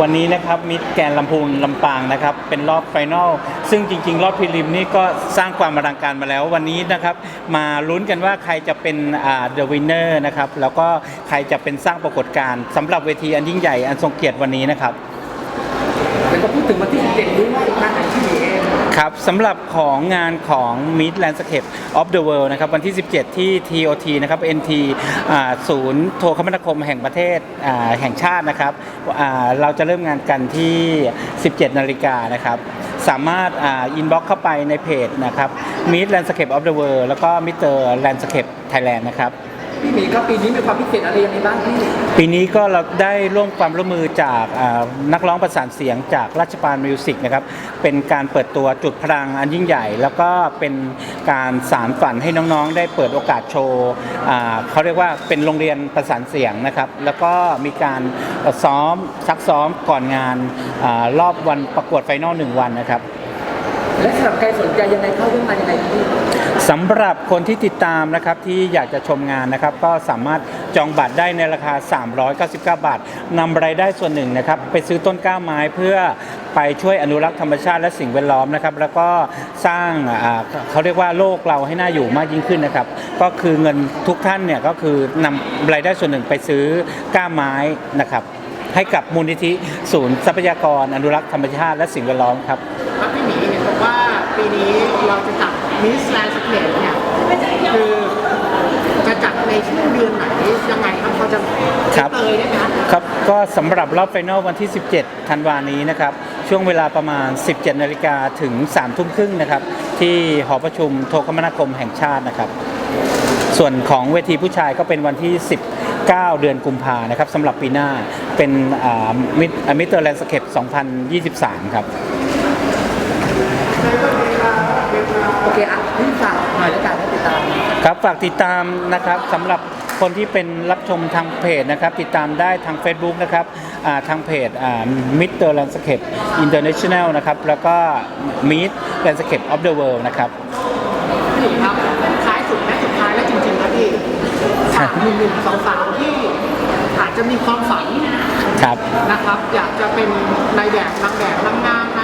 วันนี้นะครับมิดแกนลำพูนลำปางนะครับเป็นรอบไฟนอลซึ่งจริง ๆ รอบพรีลิมนี่ก็สร้างความอลังการมาแล้ววันนี้นะครับมาลุ้นกันว่าใครจะเป็นอ่า the winner นะครับแล้วก็ใครจะเป็นสร้างปรากฏการณ์สำหรับเวทีอันยิ่งใหญ่อันทรงเกียรติวันนี้นะครับแล้วก็พูดถึงวันที่17ด้วยงาการที่มีเอง ครับสำหรับของงานของ Meet Landscape of the World นะครับวันที่ 17 ที่ TOT นะครับ NT ศูนย์โทรคมนาคมแห่งประเทศแห่งชาตินะครับเราจะเริ่มงานกันที่ 17 นาฬิกานะครับสามารถอินบ็อกเข้าไปในเพจนะครับ Meet Landscape of the World แล้วก็ Mr. Landscape Thailand นะครับ พี่หมีครับปีนี้มีความพิเศษอะไรยังไงบ้างพี่ปีนี้ก็เราได้ร่วมความร่วมมือจากอ่านักร้องประสานเสียงจากราชปานมิวสิกนะครับเป็นการเปิดตัวจุดพลังอันยิ่งใหญ่ แล้วก็เป็นการสารฝันให้น้องๆ ได้เปิดโอกาสโชว์อ่าเขาเรียกว่าเป็นโรงเรียนประสานเสียงนะครับแล้วก็มีการซ้อมซักซ้อมก่อนงานอารอบวันประกวดไฟนอลหนึ่งวันนะครับ และสำหรับใครสนใจยังไงเข้าร่วมงานยังไงพี่สำหรับคนที่ติดตามนะครับที่อยากจะชมงานนะครับ ก็สามารถจองบัตรได้ในราคา 399 บาทนำรายได้ส่วนหนึ่งนะครับ ไปซื้อต้นกล้าไม้เพื่อไปช่วยอนุรักษ์ธรรมชาติและสิ่งแวดล้อมนะครับ แล้วก็สร้างอ่าเขาเรียกว่าโลกเราให้น่าอยู่มากยิ่งขึ้นนะครับ ก็คือเงินทุกท่านเนี่ยก็คือนำรายได้ส่วนหนึ่งไปซื้อกล้าไม้นะครับ ให้กับมูลนิธิศูนย์ทรัพยากรอนุรักษ์ธรรมชาติและสิ่งแวดล้อมครับ ครับพี่หมีเห็นบอกว่าปีนี้ เราจะจัดมิสแลนด์สเกตเนี่ยคือจะจัดในช่วงเดือนไหนยังไงครับพอจะครับเตยได้ไหมครับครับก็สำหรับรอบไฟนอลวันที่ 17 ธันวานี้นะครับ ช่วงเวลาประมาณ 17 นาฬิกาถึง 3 ทุ่มครึ่งนะครับ ที่หอประชุมโทรคมนาคมแห่งชาตินะครับ ส่วนของเวทีผู้ชายก็เป็นวันที่ 19 เดือนกุมภานะครับสำหรับปีหน้าเป็นมิเตอร์แลนด์สเคป2023 ครับ โอเคอะพี่ฝากหน่อยแล้วกันให้ติดตาม ครับฝากติดตามนะครับสำหรับคนที่เป็นรับชมทางเพจนะครับ ติดตามได้ทาง Facebook นะครับอ่าทางเพจมิเตอร์แลนด์สเคปอินเตอร์เนชั่นแนลนะครับแล้วก็มิดแลนด์สเคปออฟเดอะเวิลด์นะครับ พี่หมีครับท้ายสุดแม้สุดท้ายแล้วจริงๆครับพี่ถามหนุ่มๆสาวๆที่อาจจะมีความฝันครับ นะครับ อยากจะเป็นในายแบบนางแบบนางงามใน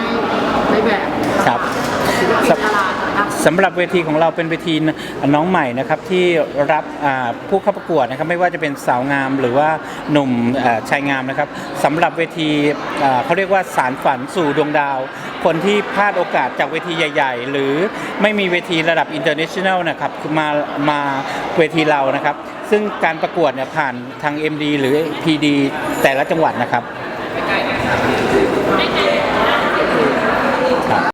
ในแบบครับ สำหรับเวทีของเราเป็นเวทีน้องใหม่นะครับที่รับผู้เข้าประกวดนะครับไม่ว่าจะเป็นสาวงามหรือว่าหนุ่มชายงามนะครับสำหรับเวทีเขาเรียกว่าสารฝันสู่ดวงดาว คนที่พลาดโอกาสจากเวทีใหญ่ ๆ หรือไม่มีเวทีระดับอินเตอร์เนชั่นแนลนะครับมามาเวทีเรานะครับ ซึ่งการประกวดเนี่ยผ่านทาง MD หรือ PD แต่ละจังหวัดนะครับ